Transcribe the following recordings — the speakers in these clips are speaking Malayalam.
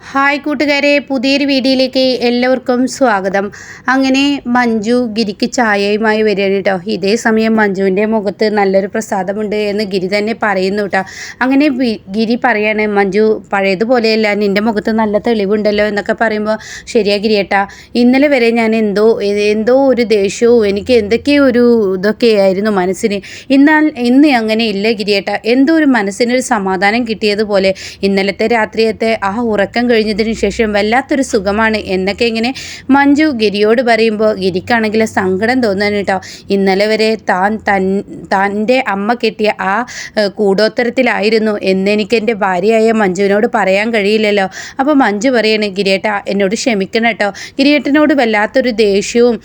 ഹായ് കൂട്ടുകാരെ പുതിയൊരു വീഡിയോയിലേക്ക് എല്ലാവർക്കും സ്വാഗതം. അങ്ങനെ മഞ്ജു ഗിരിക്ക് ചായയുമായി വരികയാണ് കേട്ടോ. ഇതേ സമയം മഞ്ജുവിന്റെ മുഖത്ത് നല്ലൊരു പ്രസാദമുണ്ട് എന്ന് ഗിരി തന്നെ പറയുന്നു കേട്ടോ. അങ്ങനെ ഗിരി പറയാണ് മഞ്ജു പഴയതുപോലെയല്ല നിന്റെ മുഖത്ത് നല്ല തെളിവുണ്ടല്ലോ എന്നൊക്കെ പറയുമ്പോൾ ശരിയാ ഗിരിയേട്ടാ ഇന്നലെ വരെ ഞാൻ എന്തോ എന്തോ ഒരു ദേഷ്യവും എനിക്ക് എന്തൊക്കെയോ ഒരു ഇതൊക്കെയായിരുന്നു മനസ്സിന്. എന്നാൽ ഇന്ന് അങ്ങനെ ഇല്ല ഗിരിയേട്ട എന്തോ ഒരു മനസ്സിനൊരു സമാധാനം കിട്ടിയതുപോലെ ഇന്നലത്തെ രാത്രിയത്തെ ആ ഉറക്കം കഴിഞ്ഞതിന് ശേഷം വല്ലാത്തൊരു സുഖമാണ്. എന്നൊക്കെ ഇങ്ങനെ മഞ്ജു ഗിരിയോട് പറയുമ്പോൾ ഗിരിക്കാണെങ്കിൽ സങ്കടം തോന്നാൻ കേട്ടോ. ഇന്നലെ വരെ താൻ തൻ തന്റെ അമ്മ കെട്ടിയ ആ കൂടോത്തരത്തിലായിരുന്നു എന്നെനിക്ക് എന്റെ ഭാര്യയായ മഞ്ജുവിനോട് പറയാൻ കഴിയില്ലല്ലോ. അപ്പോൾ മഞ്ജു പറയാണ് ഗിരിയേട്ട എന്നോട് ക്ഷമിക്കണം കേട്ടോ. ഗിരിയേട്ടനോട് വല്ലാത്തൊരു ദേഷ്യവും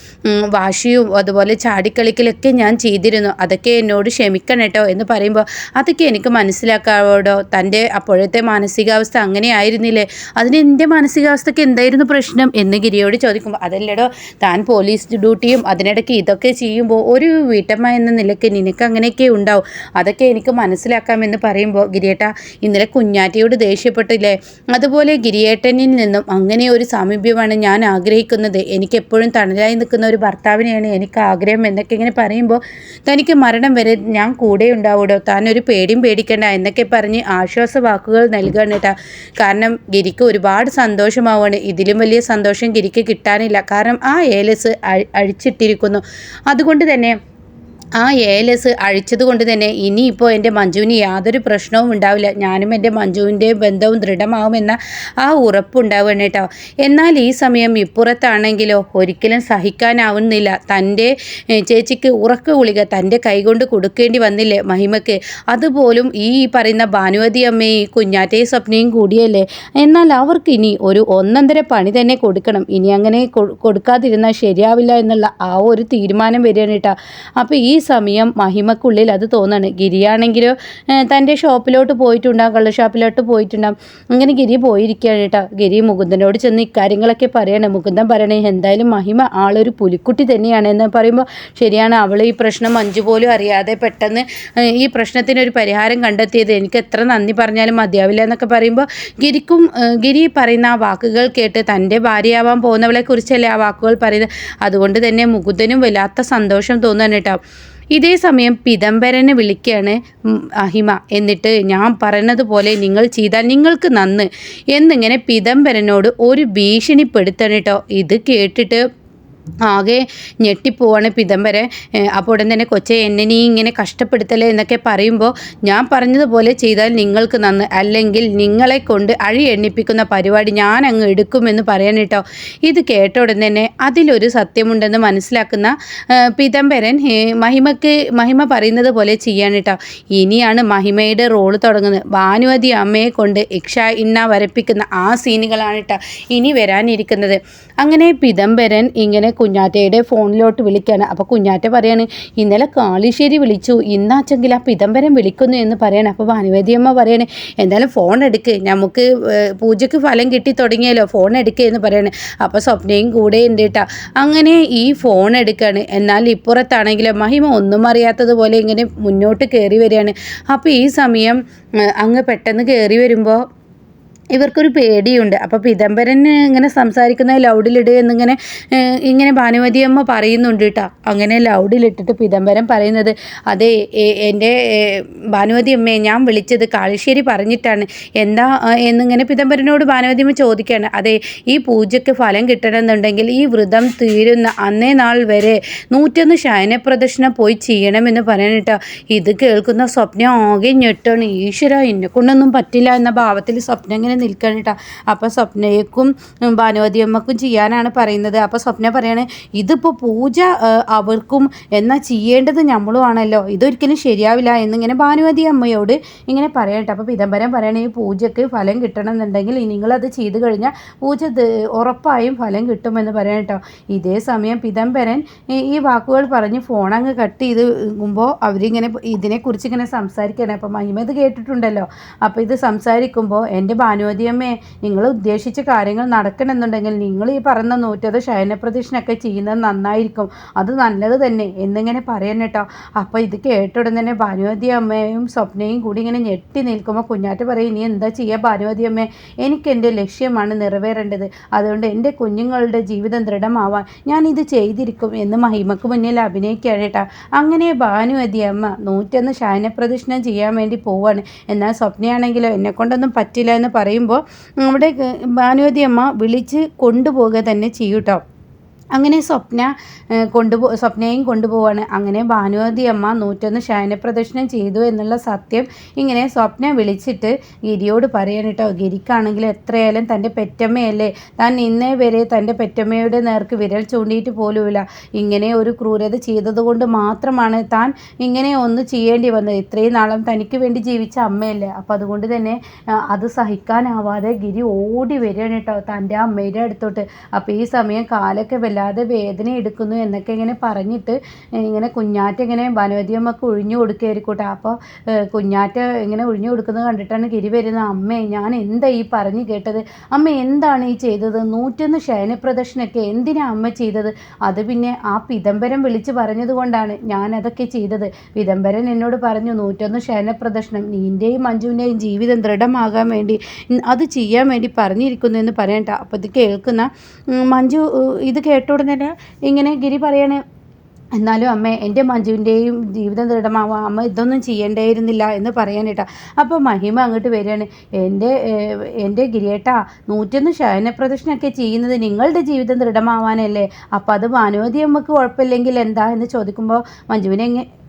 വാശിയും അതുപോലെ ചാടിക്കളിക്കലൊക്കെ ഞാൻ ചെയ്തിരുന്നു. അതൊക്കെ എന്നോട് ക്ഷമിക്കണം കേട്ടോ എന്ന് പറയുമ്പോൾ അതൊക്കെ എനിക്ക് മനസ്സിലാക്കാവോടോ? തന്റെ അപ്പോഴത്തെ മാനസികാവസ്ഥ അങ്ങനെ ആയിരുന്നില്ലേ? അതിന് എന്റെ മാനസികാവസ്ഥയ്ക്ക് എന്തായിരുന്നു പ്രശ്നം എന്ന് ഗിരിയോട് ചോദിക്കുമ്പോൾ അതല്ലടോ താൻ പോലീസ് ഡ്യൂട്ടിയും അതിനിടയ്ക്ക് ഇതൊക്കെ ചെയ്യുമ്പോൾ ഒരു വീട്ടമ്മ എന്ന നിലയ്ക്ക് നിനക്ക് അങ്ങനെയൊക്കെ ഉണ്ടാവും. അതൊക്കെ എനിക്ക് മനസ്സിലാക്കാമെന്ന് പറയുമ്പോൾ ഗിരിയേട്ട ഇന്നലെ കുഞ്ഞാറ്റയോട് ദേഷ്യപ്പെട്ടില്ലേ? അതുപോലെ ഗിരിയേട്ടനിൽ നിന്നും അങ്ങനെ ഒരു സാമീപ്യമാണ് ഞാൻ ആഗ്രഹിക്കുന്നത്. എനിക്ക് എപ്പോഴും തണലായി നിൽക്കുന്ന ഒരു ഭർത്താവിനെയാണ് എനിക്ക് ആഗ്രഹം എന്നൊക്കെ ഇങ്ങനെ പറയുമ്പോൾ തനിക്ക് മരണം വരെ ഞാൻ കൂടെ ഉണ്ടാവൂടോ? താൻ ഒരു പേടിയും പേടിക്കണ്ട എന്നൊക്കെ പറഞ്ഞ് ആശ്വാസ വാക്കുകൾ നൽകണം കാരണം ഗിരിക്ക് ഒരുപാട് സന്തോഷമാവുകയാണ്. ഇതിലും വലിയ സന്തോഷം ഗിരിക്ക് കിട്ടാനില്ല. കാരണം ആ ഏലസ് അഴിച്ചിട്ടിരിക്കുന്നു. അതുകൊണ്ട് തന്നെ ആ ഏലസ് അഴിച്ചത് കൊണ്ട് തന്നെ ഇനിയിപ്പോൾ എന്റെ മഞ്ജുവിന് യാതൊരു പ്രശ്നവും ഉണ്ടാവില്ല. ഞാനും എന്റെ മഞ്ജുവിന്റെ ബന്ധവും ദൃഢമാവുമെന്ന ആ ഉറപ്പുണ്ടാവുകയാണ് കേട്ടോ. എന്നാൽ ഈ സമയം ഇപ്പുറത്താണെങ്കിലോ ഒരിക്കലും സഹിക്കാനാവുന്നില്ല. തന്റെ ചേച്ചിക്ക് ഉറക്ക ഗുളിക തന്റെ കൈകൊണ്ട് കൊടുക്കേണ്ടി വന്നില്ലേ മഹിമയ്ക്ക്? അതുപോലും ഈ പറയുന്ന ഭാനുവതി അമ്മയും കുഞ്ഞാറ്റയും സ്വപ്നയും കൂടിയല്ലേ? എന്നാൽ അവർക്ക് ഇനി ഒരു ഒന്നന്തര പണി തന്നെ കൊടുക്കണം. ഇനി അങ്ങനെ കൊടുക്കാതിരുന്നാൽ ശരിയാവില്ല എന്നുള്ള ആ ഒരു തീരുമാനം വരികയാണ് കേട്ടോ. അപ്പോൾ ഈ സമയം മഹിമക്കുള്ളിൽ അത് തോന്നാണ്. ഗിരിയാണെങ്കിലോ തന്റെ ഷോപ്പിലോട്ട് പോയിട്ടുണ്ടാകും കള്ള ഷോപ്പിലോട്ട് പോയിട്ടുണ്ടാകും അങ്ങനെ ഗിരി പോയിരിക്കുകയാണ് കേട്ടോ. ഗിരി മുകുന്ദനോട് ചെന്ന് ഇക്കാര്യങ്ങളൊക്കെ പറയണേ. മുകുന്ദൻ പറയണേ എന്തായാലും മഹിമ ആളൊരു പുലിക്കുട്ടി തന്നെയാണ് എന്ന് പറയുമ്പോൾ ശരിയാണ് അവൾ ഈ പ്രശ്നം അഞ്ചു പോലും അറിയാതെ പെട്ടെന്ന് ഈ പ്രശ്നത്തിനൊരു പരിഹാരം കണ്ടെത്തിയത് എനിക്ക് എത്ര നന്ദി പറഞ്ഞാലും മതിയാവില്ല എന്നൊക്കെ പറയുമ്പോൾ ഗിരിക്കും ഗിരി പറയുന്ന ആ വാക്കുകൾ കേട്ട് തന്റെ ഭാര്യയാവാൻ പോകുന്നവളെ കുറിച്ചല്ലേ ആ വാക്കുകൾ പറയുന്നത്? അതുകൊണ്ട് തന്നെ മുകുന്ദനും വല്ലാത്ത സന്തോഷം തോന്നുകയാണ് കേട്ടോ. ഇതേ സമയം പിതംബരനെ വിളിക്കുകയാണ് അഹിമ എന്നിട്ട് ഞാൻ പറഞ്ഞതുപോലെ പോലെ നിങ്ങൾ ചെയ്താൽ നിങ്ങൾക്ക് നന്ന് എന്നിങ്ങനെ പിതംബരനോട് ഒരു ഭീഷണിപ്പെടുത്തണം കേട്ടോ. ഇത് കേട്ടിട്ട് ആകെ ഞെട്ടിപ്പോവാണ് പിതംബരെ. അപ്പോൾ ഉടൻ തന്നെ കൊച്ചെ എന്നെ നീ ഇങ്ങനെ കഷ്ടപ്പെടുത്തല്ലേ എന്നൊക്കെ പറയുമ്പോൾ ഞാൻ പറഞ്ഞതുപോലെ ചെയ്താൽ നിങ്ങൾക്ക് നന്ന് അല്ലെങ്കിൽ നിങ്ങളെ കൊണ്ട് അഴി എണ്ണിപ്പിക്കുന്ന പരിപാടി ഞാൻ അങ്ങ് എടുക്കുമെന്ന് പറയാൻ കേട്ടോ. ഇത് കേട്ട ഉടൻ തന്നെ അതിലൊരു സത്യമുണ്ടെന്ന് മനസ്സിലാക്കുന്ന പിതംബരൻ മഹിമക്ക് മഹിമ പറയുന്നത് പോലെ ചെയ്യാൻ കേട്ടോ. ഇനിയാണ് മഹിമയുടെ റോൾ തുടങ്ങുന്നത്. ഭാനുവതി അമ്മയെ കൊണ്ട് ഇക്ഷ ഇന്ന വരപ്പിക്കുന്ന ആ സീനുകളാണ് കേട്ടോ ഇനി വരാനിരിക്കുന്നത്. അങ്ങനെ പിതംബരൻ ഇങ്ങനെ കുഞ്ഞാറ്റയുടെ ഫോണിലോട്ട് വിളിക്കുകയാണ് അപ്പോൾ കുഞ്ഞാറ്റ പറയാണ് ഇന്നലെ കാളിശ്ശേരി വിളിച്ചു ഇന്നാച്ചെങ്കിൽ ആ പിതംബരം വിളിക്കുന്നു എന്ന് പറയണം. അപ്പോൾ ഭാനുവേദിയമ്മ പറയണേ എന്തായാലും ഫോൺ എടുക്ക് നമുക്ക് പൂജയ്ക്ക് ഫലം കിട്ടി തുടങ്ങിയല്ലോ ഫോൺ എടുക്കുക എന്ന് പറയണേ. അപ്പോൾ സ്വപ്നയും കൂടെ ഉണ്ട് കേട്ടോ അങ്ങനെ ഈ ഫോൺ എടുക്കുകയാണ് എന്നാൽ ഇപ്പുറത്താണെങ്കിലും മഹിമ ഒന്നും അറിയാത്തതുപോലെ ഇങ്ങനെ മുന്നോട്ട് കയറി വരികയാണ്. അപ്പോൾ ഈ സമയം അങ്ങ് പെട്ടെന്ന് കയറി വരുമ്പോൾ ഇവർക്കൊരു പേടിയുണ്ട്. അപ്പോൾ പിതംബരൻ ഇങ്ങനെ സംസാരിക്കുന്ന ലൗഡിലിട് എന്നിങ്ങനെ ഇങ്ങനെ ഭാനുമതി അമ്മ പറയുന്നുണ്ട് കേട്ടോ അങ്ങനെ ലൗഡിലിട്ടിട്ട് പിതംബരൻ പറയുന്നത് അതെ എന്റെ ഭാനുമതി അമ്മയെ ഞാൻ വിളിച്ചത് കാളിശ്ശേരി പറഞ്ഞിട്ടാണ്. എന്താ എന്നിങ്ങനെ പിതംബരനോട് ഭാനുമതി അമ്മ ചോദിക്കുകയാണ് അതെ ഈ പൂജയ്ക്ക് ഫലം കിട്ടണമെന്നുണ്ടെങ്കിൽ ഈ വ്രതം തീരുന്ന അന്നേ നാൾ വരെ നൂറ്റൊന്ന് ശയനപ്രദക്ഷിണം പോയി ചെയ്യണമെന്ന് പറയാനിട്ടോ ഇത് കേൾക്കുന്ന സ്വപ്നം ആകെ ഞെട്ടാണ്. ഈശ്വര എന്നെ കൊണ്ടൊന്നും പറ്റില്ല എന്ന ഭാവത്തിൽ സ്വപ്നം ഇങ്ങനെ നിൽക്കണം കേട്ടോ അപ്പോൾ സ്വപ്നയ്ക്കും ഭാനുവതിയമ്മക്കും ചെയ്യാനാണ് പറയുന്നത്. അപ്പോൾ സ്വപ്ന പറയാണ് ഇതിപ്പോൾ പൂജ അവർക്കും എന്നാൽ ചെയ്യേണ്ടത് നമ്മളുമാണല്ലോ ഇതൊരിക്കലും ശരിയാവില്ല എന്നിങ്ങനെ ഭാനുവതി അമ്മയോട് ഇങ്ങനെ പറയട്ടെ അപ്പോൾ പിതംബരം പറയണ ഈ പൂജയ്ക്ക് ഫലം കിട്ടണം എന്നുണ്ടെങ്കിൽ നിങ്ങളത് ചെയ്തു കഴിഞ്ഞാൽ പൂജ ഉറപ്പായും ഫലം കിട്ടുമെന്ന് പറയാം കേട്ടോ ഇതേ സമയം പിതംബരൻ ഈ വാക്കുകൾ പറഞ്ഞ് ഫോൺ അങ്ങ് കട്ട് ചെയ്തുമ്പോൾ അവരിങ്ങനെ ഇതിനെക്കുറിച്ച് ഇങ്ങനെ സംസാരിക്കണം. അപ്പോൾ മഹിമ ഇത് കേട്ടിട്ടുണ്ടല്ലോ. അപ്പോൾ ഇത് സംസാരിക്കുമ്പോൾ എന്റെ ഭാനു ഭാനുവതിയമ്മേ നിങ്ങൾ ഉദ്ദേശിച്ച കാര്യങ്ങൾ നടക്കണമെന്നുണ്ടെങ്കിൽ നിങ്ങൾ ഈ പറയുന്ന നൂറ്റത് ശയനപ്രദക്ഷിണൊക്കെ ചെയ്യുന്നത് നന്നായിരിക്കും. അത് നല്ലത് തന്നെ. എന്നിങ്ങനെ പറയാൻ കേട്ടോ. അപ്പോൾ ഇത് കേട്ടുടൻ തന്നെ ഭാനുവതി അമ്മയും സ്വപ്നയും കൂടി ഇങ്ങനെ ഞെട്ടി നിൽക്കുമ്പോൾ കുഞ്ഞാറ്റ് പറയും ഇനി എന്താ ചെയ്യുക ഭാനുവതി അമ്മേ എനിക്ക് എന്റെ ലക്ഷ്യമാണ് നിറവേറേണ്ടത്. അതുകൊണ്ട് എന്റെ കുഞ്ഞുങ്ങളുടെ ജീവിതം ദൃഢമാവാൻ ഞാൻ ഇത് ചെയ്തിരിക്കും എന്ന് മഹിമക്ക് മുന്നിൽ അഭിനയിക്കുകയാണ് കേട്ടോ. അങ്ങനെ ഭാനുവതി അമ്മ നൂറ്റൊന്ന് ശയനപ്രദക്ഷിണം ചെയ്യാൻ വേണ്ടി പോവാണ്. എന്നാൽ സ്വപ്നയാണെങ്കിലോ എന്നെക്കൊണ്ടൊന്നും പറ്റില്ല എന്ന് പറയുമ്പോൾ നമ്മുടെ ഭാനുവതി അമ്മ വിളിച്ച് കൊണ്ടുപോവുക തന്നെ ചെയ്യൂട്ടോ അങ്ങനെ സ്വപ്ന കൊണ്ടുപോ സ്വപ്നയും കൊണ്ടുപോവാണ്. അങ്ങനെ ഭാനുവതി അമ്മ നൂറ്റൊന്ന് ശയനപ്രദക്ഷിണം ചെയ്തു എന്നുള്ള സത്യം ഇങ്ങനെ സ്വപ്ന വിളിച്ചിട്ട് ഗിരിയോട് പറയാൻ കേട്ടോ ഗിരിക്കാണെങ്കിൽ എത്രയായാലും തന്റെ പെറ്റമ്മയല്ലേ? താൻ ഇന്നേ വരെ തന്റെ പെറ്റമ്മയുടെ നേർക്ക് വിരൽ ചൂണ്ടിയിട്ട് പോലുമില്ല. ഇങ്ങനെ ഒരു ക്രൂരത ചെയ്തതുകൊണ്ട് മാത്രമാണ് താൻ ഇങ്ങനെ ഒന്ന് ചെയ്യേണ്ടി വന്നത്. ഇത്രയും നാളും തനിക്ക് വേണ്ടി ജീവിച്ച അമ്മയല്ലേ? അപ്പോൾ അതുകൊണ്ട് തന്നെ അത് സഹിക്കാനാവാതെ ഗിരി ഓടി വരികയാണ് കേട്ടോ തന്റെ അമ്മയുടെ അടുത്തോട്ട്. അപ്പോൾ ഈ സമയം കാലൊക്കെ വല്ലാതെ വേദന എടുക്കുന്നു എന്നൊക്കെ ഇങ്ങനെ പറഞ്ഞിട്ട് ഇങ്ങനെ കുഞ്ഞാറ്റ ഇങ്ങനെ വനോദ്യമൊക്കെ ഒഴിഞ്ഞു കൊടുക്കുകയായിരിക്കൂട്ടെ. അപ്പോൾ കുഞ്ഞാറ്റ ഇങ്ങനെ ഒഴിഞ്ഞു കൊടുക്കുന്നത് കണ്ടിട്ടാണ് ഗിരി വരുന്നത്. അമ്മേ ഞാൻ എന്താ ഈ പറഞ്ഞു കേട്ടത്? അമ്മ എന്താണ് ഈ ചെയ്തത്? നൂറ്റൊന്ന് ശയനപ്രദർശനമൊക്കെ എന്തിനാ അമ്മ ചെയ്തത്? അത് പിന്നെ ആ പിതംബരം വിളിച്ച് പറഞ്ഞത് കൊണ്ടാണ് ഞാൻ അതൊക്കെ ചെയ്തത്. പിതംബരൻ എന്നോട് പറഞ്ഞു നൂറ്റൊന്ന് ശയനപ്രദർശനം നീന്റെയും മഞ്ജുവിന്റെയും ജീവിതം ദൃഢമാകാൻ വേണ്ടി അത് ചെയ്യാൻ വേണ്ടി പറഞ്ഞിരിക്കുന്നു എന്ന് പറയണ്ട അപ്പോൾ ഇത് കേൾക്കുന്ന മഞ്ജു ഇത് കേട്ട കേട്ട തന്നെ ഇങ്ങനെ ഗിരി പറയണേ എന്നാലും അമ്മ എന്റെ മഞ്ജുവിന്റെയും ജീവിതം ദൃഢമാവാം അമ്മ ഇതൊന്നും ചെയ്യേണ്ടായിരുന്നില്ല എന്ന് പറയാനേട്ടാ. അപ്പോൾ മഹിമ അങ്ങോട്ട് വരികയാണ് എന്റെ എന്റെ ഗിരിയേട്ടാ നൂറ്റൊന്ന് ശയനപ്രദക്ഷിണമൊക്കെ ചെയ്യുന്നത് നിങ്ങളുടെ ജീവിതം ദൃഢമാവാനല്ലേ? അപ്പോൾ അത് ഭാനുവതി അമ്മയ്ക്ക് കുഴപ്പമില്ലെങ്കിൽ എന്താ? എന്ന് ചോദിക്കുമ്പോൾ മഞ്ജുവിനെ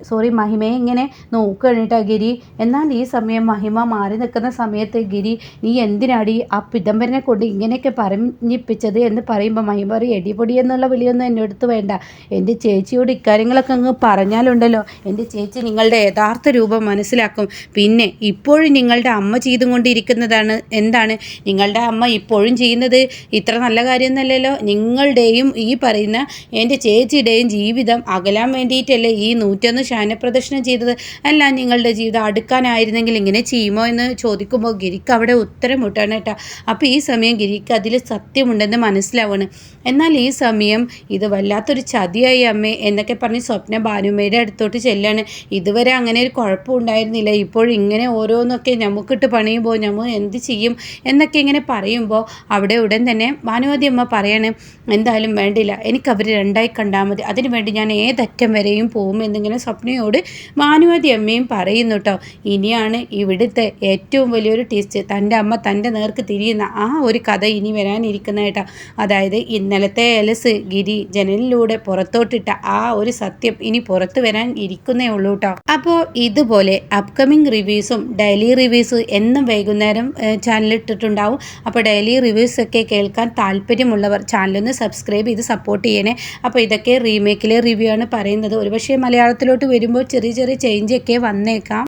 സോറി മഹിമയെ ഇങ്ങനെ നോക്കുകയാണ് ഗിരി. എന്നാൽ ഈ സമയം മഹിമ മാറി നിൽക്കുന്ന സമയത്ത് ഗിരി നീ എന്തിനാടി ആ പിതംബരനെ കൊണ്ട് ഇങ്ങനെയൊക്കെ പറഞ്ഞിപ്പിച്ചത്? എന്ന് പറയുമ്പോൾ മഹിമ പറയും എടിപൊടി എന്നുള്ള വിളിയൊന്നും എന്റെ അടുത്ത് വേണ്ട. എന്റെ ചേച്ചിയോട് ഇക്കാര്യങ്ങളൊക്കെ അങ്ങ് പറഞ്ഞാലുണ്ടല്ലോ. എന്റെ ചേച്ചി നിങ്ങളുടെ യഥാർത്ഥ രൂപം മനസ്സിലാക്കും. പിന്നെ ഇപ്പോഴും നിങ്ങളുടെ അമ്മ ചെയ്തുകൊണ്ടിരിക്കുന്നതാണ് എന്താണ്? നിങ്ങളുടെ അമ്മ ഇപ്പോഴും ചെയ്യുന്നത് ഇത്ര നല്ല കാര്യമൊന്നുമല്ലല്ലോ. നിങ്ങളുടെയും ഈ പറയുന്ന എന്റെ ചേച്ചിയുടെയും ജീവിതം അകലാൻ വേണ്ടിയിട്ടല്ലേ ഈ നൂറ്റൊന്ന് ശയനപ്രദർശനം ചെയ്തത്? അല്ല നിങ്ങളുടെ ജീവിതം അടുക്കാനായിരുന്നെങ്കിൽ ഇങ്ങനെ ചെയ്യുമോ എന്ന് ചോദിക്കുമ്പോൾ ഗിരിക്ക് അവിടെ ഉത്തരം മുട്ടാണ് കേട്ടോ. അപ്പോൾ ഈ സമയം ഗിരിക്ക് അതിൽ സത്യമുണ്ടെന്ന് മനസ്സിലാവാണ്. എന്നാൽ ഈ സമയം ഇത് വല്ലാത്തൊരു ചതിയായി അമ്മേ എന്നൊക്കെ പറഞ്ഞ് സ്വപ്ന ഭാനുമ്മയുടെ അടുത്തോട്ട് ചെല്ലാണ്. ഇതുവരെ അങ്ങനെ ഒരു കുഴപ്പം ഉണ്ടായിരുന്നില്ല. ഇപ്പോൾ ഇങ്ങനെ ഓരോന്നൊക്കെ നമുക്കിട്ട് പണിയുമ്പോൾ നമ്മൾ എന്ത് ചെയ്യും എന്നൊക്കെ ഇങ്ങനെ പറയുമ്പോൾ അവിടെ ഉടൻ തന്നെ ഭാനുമതി അമ്മ പറയാണ് എന്തായാലും വേണ്ടില്ല. എനിക്കവർ രണ്ടായി കണ്ടാൽ മതി. അതിനുവേണ്ടി ഞാൻ ഏതറ്റം വരെയും പോകും എന്നിങ്ങനെ സ്വപ്നയോട് ഭാനുമതി അമ്മയും പറയുന്നു കേട്ടോ ഇനിയാണ് ഇവിടുത്തെ ഏറ്റവും വലിയൊരു ടേസ്റ്റ് തന്റെ അമ്മ തന്റെ നേർക്ക് തിരിയുന്ന ആ ഒരു കഥ ഇനി വരാനിരിക്കുന്ന കേട്ടോ അതായത് ഇന്നലത്തെ എലസ് ഗിരി ജനലിലൂടെ പുറത്തോട്ടിട്ട ആ ഒരു സത്യം ഇനി പുറത്തു വരാൻ ഇരിക്കുന്നേ ഉള്ളൂ കേട്ടോ അപ്പോൾ ഇതുപോലെ അപ്കമിങ് റിവ്യൂസും ഡെയിലി റിവ്യൂസും എന്നും വൈകുന്നേരം ചാനലിട്ടിട്ടുണ്ടാവും അപ്പോൾ ഡെയിലി റിവ്യൂസ് ഒക്കെ കേൾക്കാൻ താല്പര്യമുള്ളവർ ചാനലൊന്ന് സബ്സ്ക്രൈബ് ചെയ്ത് സപ്പോർട്ട് ചെയ്യണേ. അപ്പോൾ ഇതൊക്കെ റീമേക്കിലെ റിവ്യൂ ആണ് പറയുന്നത്. ഒരുപക്ഷെ മലയാളത്തിലോട്ട് വരുമ്പോൾ ചെറിയ ചെറിയ ചേഞ്ചൊക്കെ വന്നേക്കാം.